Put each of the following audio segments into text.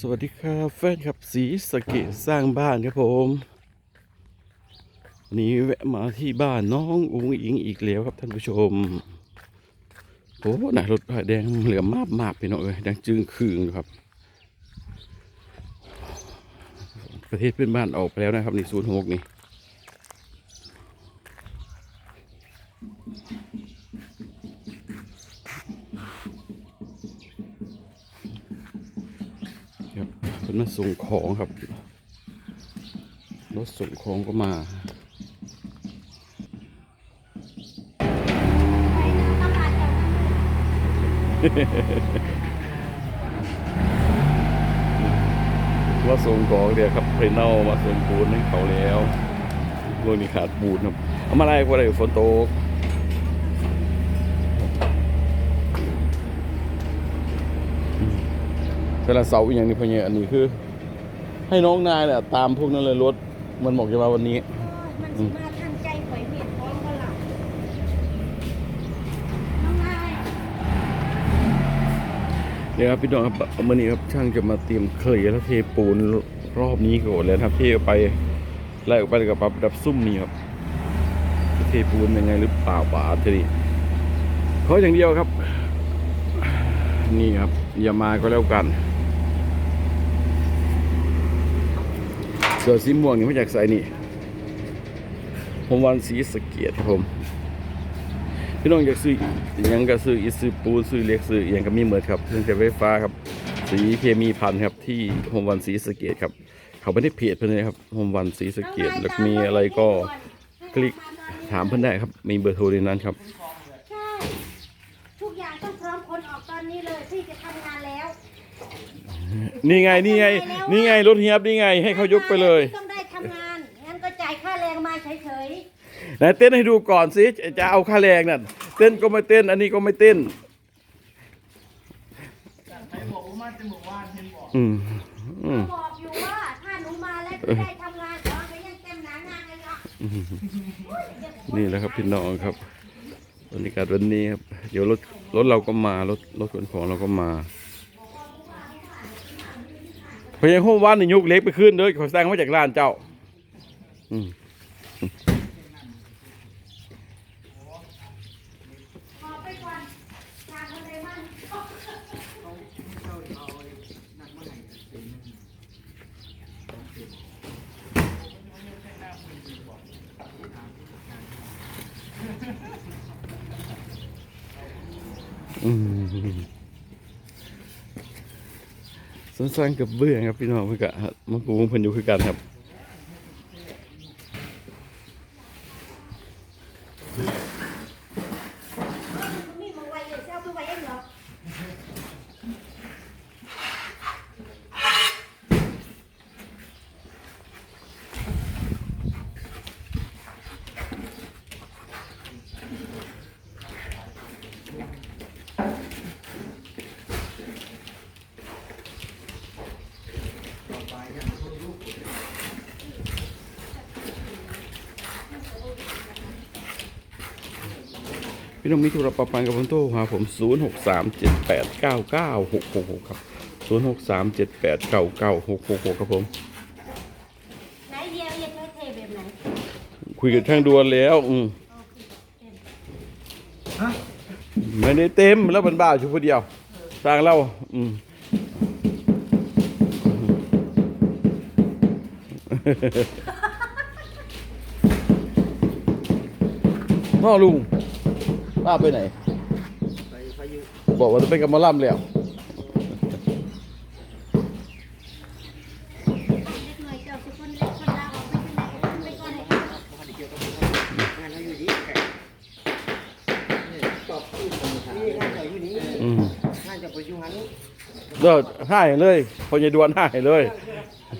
สวัสดีครับแฟนครับสีสเกตสร้างบ้านครับผมวันนี้แวะมาที่บ้านน้องอุ้งอิงอีกแล้วครับท่านผู้ชมโอ้หนารถป้ายแดงเหลือมากมากไปหน่อยเลยแดงจึงคืงอยู่ครับ ประเทศเพื่อนบ้านออกไปแล้วนะครับนี่ศูนย์หกนี่ครับเพิ่น มาส่งของครับ รถส่งของก็มาว่าส่งของเดียวครับไปเน่ามาส่งปูนให้เขาแล้วพวกนี้ขาดปูนครับเอามาไล่พวกอะไรฝนตก แต่ละเสาอย่างนี้พะเนี่ยอันนี้คือ ให้น้องนายเนี่ยตามพวกนั้นเลยรถมันบอกจะมาวันนี้มันสิมาทันใจข่อยเมียนพร้อมก็หลับน้องนายเดี๋ยวครับพี่น้องครับมื่อนี้ครับช่างจะมาเตรียมเคลียร์และเทปูนรอบนี้ก่อนเลยครับเทออกไปไล่ออกไปกับปับดับซุ่มนี่ครับเทปูนยังไงหรือเปล่าป่าทีนี้ขออย่างเดียวครับ นี่ครับอย่ามาก็แล้วกัน เสือสีม่วงนี่มาจากไสนี่ผมวันสีสะเกียดครับผมพี่น้องอยากซื้ออหยังก็ซื้ออีซื้อปูนซื้อเหล็กซื้ออหยังก็มีเหมือนครับเครื่องใช้ไฟฟ้าครับ สีเคมีพันครับที่โฮมวันสีสะเกตครับ เขาไม่ได้เพจเพื่อนเลยครับโฮมวันสีสะเกตแล้วมีอะไรก็คลิกถามเพื่อนได้ครับ มีเบอร์โทรในนั้นครับ ใช่ ทุกอย่างต้องพร้อมคนออกตอนนี้เลยที่จะทำงานแล้ว นี่ไงนี่ไง นี่ไงรถเฮียบนี่ไง ให้เขายกไปเลย ต้องได้ทำงานงั้นก็จ่ายค่าแรงมาเฉยไหนเต้นให้ดูก่อนสิจะเอาค่าแรงนั่นเต้นก็ไม่เต้น อันนี้ก็ไม่เต้นอืมอืมๆบอกอยู่ว่าถ้าหนูมาแล้วจะได้ทำงานขอก็ยังเต็มหนางานเลยอะนี่แหละครับพี่น้องครับบรรยากาศวันนี้ครับ เดี๋ยวรถรถเราก็มารถรถขนของเราก็มาเพรายังห้องว่านนี่ยุกเล็กไปขึ้นเด้อขอสร้างมาจากร้านเจ้าอืมอืม สนสร้างกับเบื้องครับพี่น้องเพื่อกะมาปูเพิ่นอยู่คือกันครับ มีมาไว้เดี๋ยวเจ้าไปไว้เองเหรอ พี่น้องมีธุระประปันกับผมโทรหาผม0 6 3 7 8 9 9 6 6 6ครับ0 6 3 7 8 9 9 6 6 6ครับผมไหนเดียวเย็นให้เทแบบไหนคุยกับทางด่วนแล้ว อืมไม่ได้เต็มแล้วมันบ้าอยู่คนเดียวสร้างเราอืมพ่อลุง ป้าไปไหน ไปพายุบอกว่าจะไปกับหมอลำแล้วเล็กหน่อยเจ้าคือคนเล็กคนลาออกไปที่ไหนไปก่อนเลยพอดีเกี่ยวกับงานเราอยู่นี่แกตอบนี่งานเราอยู่นี่อืมงานจะไปอยู่หันเลิกให้เลยพอจะดวนให้เลย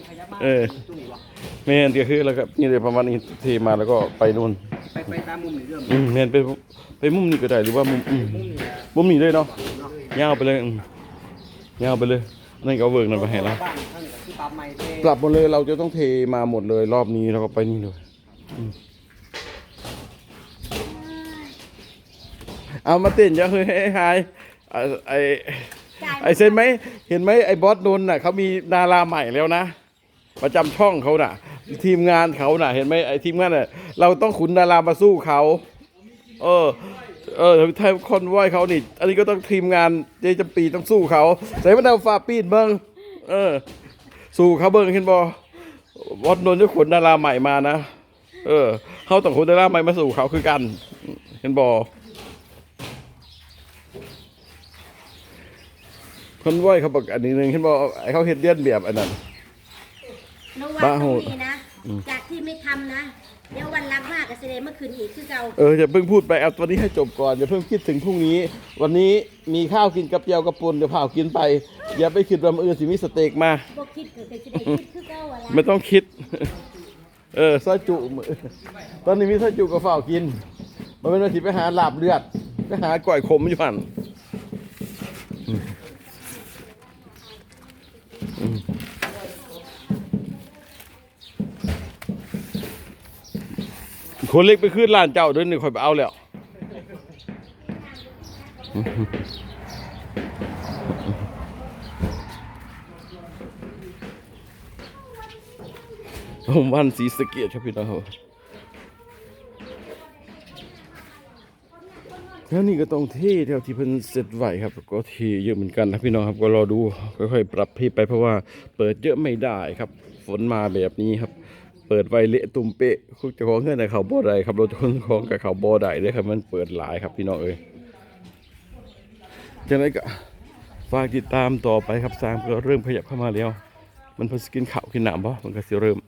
ขยับมาเออ ตรงนี้วะ เมนก็คือแล้วก็นี่เลยประมาณนี้ทีมาแล้วก็ไปนู่น ไปไปตามมุมนี่เรื่องอืมเมนไปไปมุมนี้ก็ได้หรือว่ามุมอืมมุมนี่มุมนี้เลยเนาะเนาะยาวไปเลยอืมยาวไปเลยนั่นก็เอาเวิร์กนั่นไปให้แล้วบ้านท่านก็คือปรับใหม่เทปรับหมดเลยเราจะต้องเทมาหมดเลยรอบนี้แล้วก็ไปนี่เลยอืมเอามาเต้นจะคือให้หายไอ้ไอ้ใจจ่ายไอเซนไหมเห็นไหมไอบอสนนท์น่ะเขามีดาราใหม่แล้วนะ ประจำช่องเขาน่ะ ทีมงานเขาน่ะ เห็นไหมไอ้ทีมงานน่ะเราต้องขุนดารามาสู้เขาเออ เออถ้าคอนวอยเขานี่ อันนี้ก็ต้องทีมงานเจจำปีต้องสู้เขาใส่มะนาวฟาปีนเบิ้งเออ สู้เขาเบิ้งเห็นบอบอสนนท์จะขนดาราใหม่มานะเออเขาต้องขนดาราใหม่มาสู่เขาคือกัน เห็นบอคนไหวเขาบอกอันนี้หนึ่งเห็นบอไอ้เขาเฮ็ดเลียนแบบอันนั้นบ้าโหดนี้นะ จากที่ไม่ทำนะ เดี๋ยววันรับมากกับเสดเมื่อคืนอีกคือเก่าเอออย่าเพิ่งพูดไปเอาวันนี้ให้จบก่อนอย่าเพิ่งคิดถึงพรุ่งนี้ วันนี้มีข้าวกินกับเจียวกับปุนเดี๋ยวเผากินไป อย่าไปคิดว่ามื้ออื่นสิมีสเต็กมา บกคิดเกิดเป็นสิได้คิดคือเก่าอะล่ะไม่ต้องคิด เออซอยจุมื้อตอนนี้มีซอยจุกับฝ้าวกิน มันเป็นว่าสิไปหาลาบเลือด ไปหาก่อยขมอยู่หั่นอืมอืม คนเล็กไปขึ้นร้านเจ้าเด้วยนี่ค่อยไปเอาแล้วผมวันสีสเกียดครับพี่น้องแล้วนี่ก็ต้องเท่เท่าที่เพิ่นเสร็จไหวครับ ก็เทเยอะเหมือนกันนะพี่น้องครับก็รอดูค่อยๆปรับที่ไปเพราะว่าเปิดเยอะไม่ได้ครับ ฝนมาแบบนี้ครับ เปิดไวเละตุ่มเปะคุกจะของเงื่อนแต่เขาบ่ได้ครับรถคนของกับเขาบ่ได้เลยครับมันเปิดหลายครับพี่น้องเอ้ยจังไรก็ฝากติดตามต่อไปครับสร้างก็เริ่มขยับเข้ามาแล้ว มันพิ่งสิกินข้าวกินน้ำบ่มันก็สิเริ่ม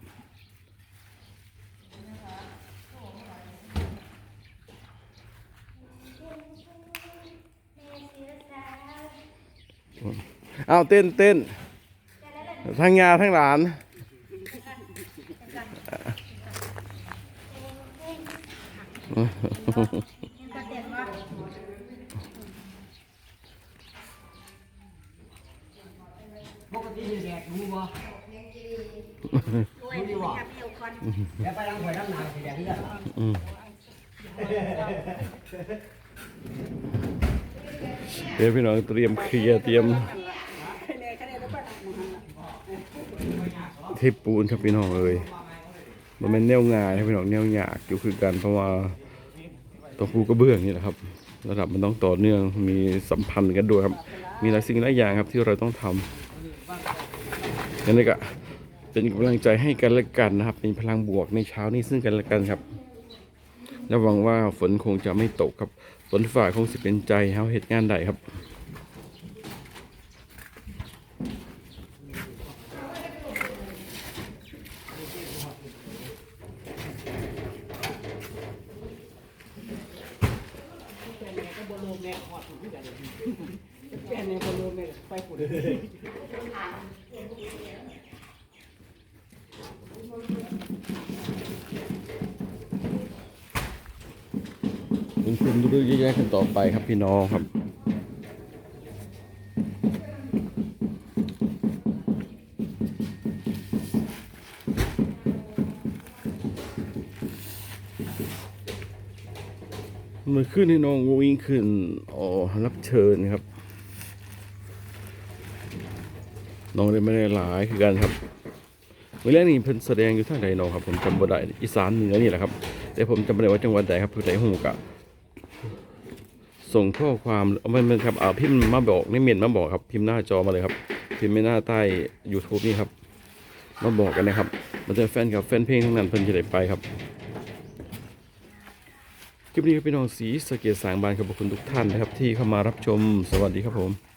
เอาเต้นเต้นทั้งยาทั้งหลาน ก็เต็มว่า ปกติมีแดดรู้บ่ด้วยนะครับเอวคอนแล้วไปล้างหัวล้างหนาสีแดงที่ไหนอืมเดี๋ยวพี่น้องเตรียมเคลียร์เตรียมเทปปูนครับพี่น้องเอ้ยมันเป็นแนวงายครับพี่น้องแนวหยากอยู่คือกันเพราะว่า ตัวปูกระเบื้องนี่แหละครับ ระดับมันต้องต่อเนื่องมีสัมพันธ์กันด้วยครับ มีหลายสิ่งหลายอย่างครับที่เราต้องทำนั่นเองก็เป็นกำลังใจให้กันและกันนะครับเป็นพลังบวกในเช้านี้ซึ่งกันและกันครับและหวังว่าฝนคงจะไม่ตกครับฝนฝ่าคงสิเป็นใจเฮาเหตุงานใดครับ แค่นี้คนรู้ไหมไปฝุ่นคุณคุณดูๆแยกๆกันต่อไปครับพี่น้องครับ มื่อขึ้นให้น้องวิ่งขึ้นอ๋อรับเชิญครับ น้องได้ไม่ได้หลายคือกันครับเมื่อแรกนี่เพิ่นแสดงอยู่ทางใดน้องครับ ผมจำบ่ได้อีสานเหนือนี่แหละครับ แต่ผมจำไม่ได้ว่าจังหวัดใดครับผู้ใดหูกะส่งข้อความเอามันมันครับอ่าพิมพ์มาบอกในเมนมาบอกครับ พิมพ์หน้าจอมาเลยครับ พิมพ์ไม่หน้าใต้ YouTube นี่ครับ มาบอกกันนะครับ มันจะแฟนกับแฟนเพลงทั้งนั้นเพิ่นจะได้ไปครับ คลิปนี้ก็เป็นของสีสะเกตสางบานขอบคุณทุกท่านนะครับ ที่เข้ามารับชม สวัสดีครับผม